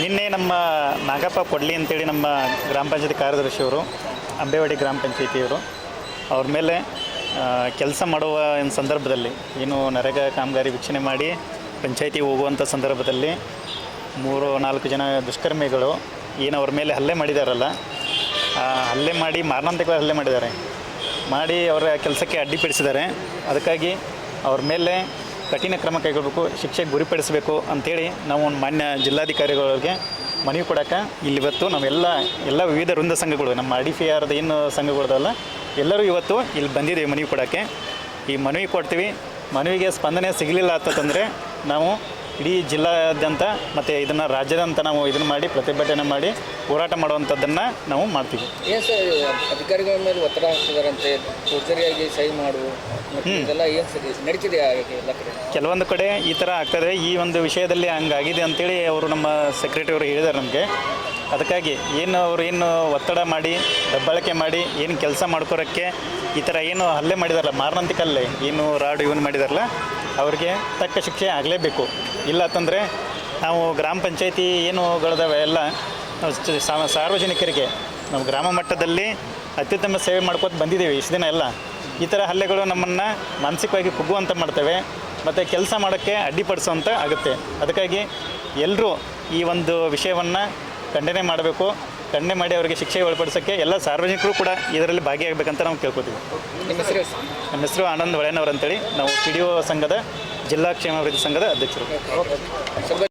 ನಿನ್ನೆ ನಮ್ಮ ನಾಗಪ್ಪ ಕೊಡ್ಲಿ ಅಂತೇಳಿ ನಮ್ಮ ಗ್ರಾಮ ಪಂಚಾಯತಿ ಕಾರ್ಯದರ್ಶಿಯವರು ಅಂಬೇವಾಡಿ ಗ್ರಾಮ ಪಂಚಾಯತಿಯವರು ಅವ್ರ ಮೇಲೆ ಕೆಲಸ ಮಾಡುವ ಸಂದರ್ಭದಲ್ಲಿ, ಏನು ನರೇಗಾ ಕಾಮಗಾರಿ ವೀಕ್ಷಣೆ ಮಾಡಿ ಪಂಚಾಯತಿ ಹೋಗುವಂಥ ಸಂದರ್ಭದಲ್ಲಿ ಮೂರು ನಾಲ್ಕು ಜನ ದುಷ್ಕರ್ಮಿಗಳು ಏನು ಅವ್ರ ಮೇಲೆ ಹಲ್ಲೆ ಮಾಡಿದಾರಲ್ಲ ಹಲ್ಲೆ ಮಾಡಿ ಮಾರಣಾಂತಿಕವಾಗಿ ಹಲ್ಲೆ ಮಾಡಿದ್ದಾರೆ. ಮಾಡಿ ಅವರ ಕೆಲಸಕ್ಕೆ ಅಡ್ಡಿಪಡಿಸಿದ್ದಾರೆ ಅದಕ್ಕಾಗಿ ಅವ್ರ ಮೇಲೆ ಕಠಿಣ ಕ್ರಮ ಕೈಗೊಳ್ಳಬೇಕು ಶಿಕ್ಷೆಗೆ ಗುರಿಪಡಿಸಬೇಕು ಅಂಥೇಳಿ ನಾವು ಒಂದು ಮಾನ್ಯ ಜಿಲ್ಲಾಧಿಕಾರಿಗಳಿಗೆ ಮನವಿ ಕೊಡೋಕೆ ಇಲ್ಲಿ ಇವತ್ತು ನಾವೆಲ್ಲ, ಎಲ್ಲ ವಿವಿಧ ವೃಂದ ಸಂಘಗಳು, ನಮ್ಮ ಡಿ ಪಿ ಆರ್ದ ಏನು ಸಂಘಗಳದಲ್ಲ, ಎಲ್ಲರೂ ಇವತ್ತು ಇಲ್ಲಿ ಬಂದಿದ್ದೀವಿ ಮನವಿ ಕೊಡೋಕ್ಕೆ ಈ ಮನವಿ ಕೊಡ್ತೀವಿ. ಮನವಿಗೆ ಸ್ಪಂದನೆ ಸಿಗಲಿಲ್ಲ ಅಂತಂದರೆ ನಾವು ಇಡೀ ಜಿಲ್ಲಾದ್ಯಂತ ಮತ್ತು ಇದನ್ನು ರಾಜ್ಯದಂತ ನಾವು ಇದನ್ನು ಮಾಡಿ ಪ್ರತಿಭಟನೆ ಮಾಡಿ ಹೋರಾಟ ಮಾಡುವಂಥದ್ದನ್ನು ನಾವು ಮಾಡ್ತೀವಿ. ಏನು ಸರ್ ಅಧಿಕಾರಿಗಳ ಮೇಲೆ ಒತ್ತಡ ಹಾಕ್ತಿದಾರಂತೆ ಫೋರ್ಜರಿಯಾಗಿ ಸಹಿ ಮಾಡು ಮತ್ತು ಇದೆಲ್ಲ ಏನು ಸರಿ ನಡೀತಿದೆಯಾ ಎಲ್ಲ ಕಡೆ? ಕೆಲವೊಂದು ಕಡೆ ಈ ಥರ ಆಗ್ತದೆ ಈ ಒಂದು ವಿಷಯದಲ್ಲಿ ಹಂಗಾಗಿದೆ ಅಂತೇಳಿ ಅವರು ನಮ್ಮ ಸೆಕ್ರೆಟರಿ ಅವರು ಹೇಳಿದ್ದಾರೆ ನಮಗೆ. ಅದಕ್ಕಾಗಿ ಏನು ಅವರು ಏನು ಒತ್ತಡ ಮಾಡಿ, ದಬ್ಬಾಳಿಕೆ ಮಾಡಿ, ಏನು ಕೆಲಸ ಮಾಡ್ಕೊರೋಕ್ಕೆ ಈ ಥರ ಏನು ಹಲ್ಲೆ ಮಾಡಿದಾರಲ್ಲ ಮಾರಣಾಂತಿಕ ಏನು ರಾಡು ಇವನು ಮಾಡಿದಾರಲ್ಲ, ಅವ್ರಿಗೆ ತಕ್ಕ ಶಿಕ್ಷೆ ಆಗಲೇಬೇಕು. ಇಲ್ಲ ಅಂತಂದರೆ ನಾವು ಗ್ರಾಮ ಪಂಚಾಯತಿ ಏನುಗಳಿದಾವೆ ಎಲ್ಲ ಸಾರ್ವಜನಿಕರಿಗೆ ನಾವು ಗ್ರಾಮ ಮಟ್ಟದಲ್ಲಿ ಅತ್ಯುತ್ತಮ ಸೇವೆ ಮಾಡ್ಕೋತ ಬಂದಿದ್ದೀವಿ ಇಷ್ಟು ದಿನ ಎಲ್ಲ. ಈ ಥರ ಹಲ್ಲೆಗಳು ನಮ್ಮನ್ನು ಮಾನಸಿಕವಾಗಿ ಕುಗ್ಗುವಂತ ಮಾಡ್ತವೆ, ಮತ್ತು ಕೆಲಸ ಮಾಡೋಕ್ಕೆ ಅಡ್ಡಿಪಡಿಸುವಂಥ ಆಗುತ್ತೆ. ಅದಕ್ಕಾಗಿ ಎಲ್ಲರೂ ಈ ಒಂದು ವಿಷಯವನ್ನು ಖಂಡನೆ ಮಾಡಬೇಕು ಖಂಡನೆ ಮಾಡಿ ಅವರಿಗೆ ಶಿಕ್ಷೆ ಒಳಪಡಿಸೋಕ್ಕೆ ಎಲ್ಲ ಸಾರ್ವಜನಿಕರು ಕೂಡ ಇದರಲ್ಲಿ ಭಾಗಿಯಾಗಬೇಕಂತ ನಾವು ಕೇಳ್ಕೊತೀವಿ. ನಿಮ್ಮ ಹೆಸರು? ಆನಂದ್ ಹೊಳೆನವ್ರು ಅಂತೇಳಿ. ನಾವು ಪಿ ಡಿ ಒ ಸಂಘದ ಜಿಲ್ಲಾ ಕ್ಷೇಮಾಭಿವೃದ್ಧಿ ಸಂಘದ ಅಧ್ಯಕ್ಷರು.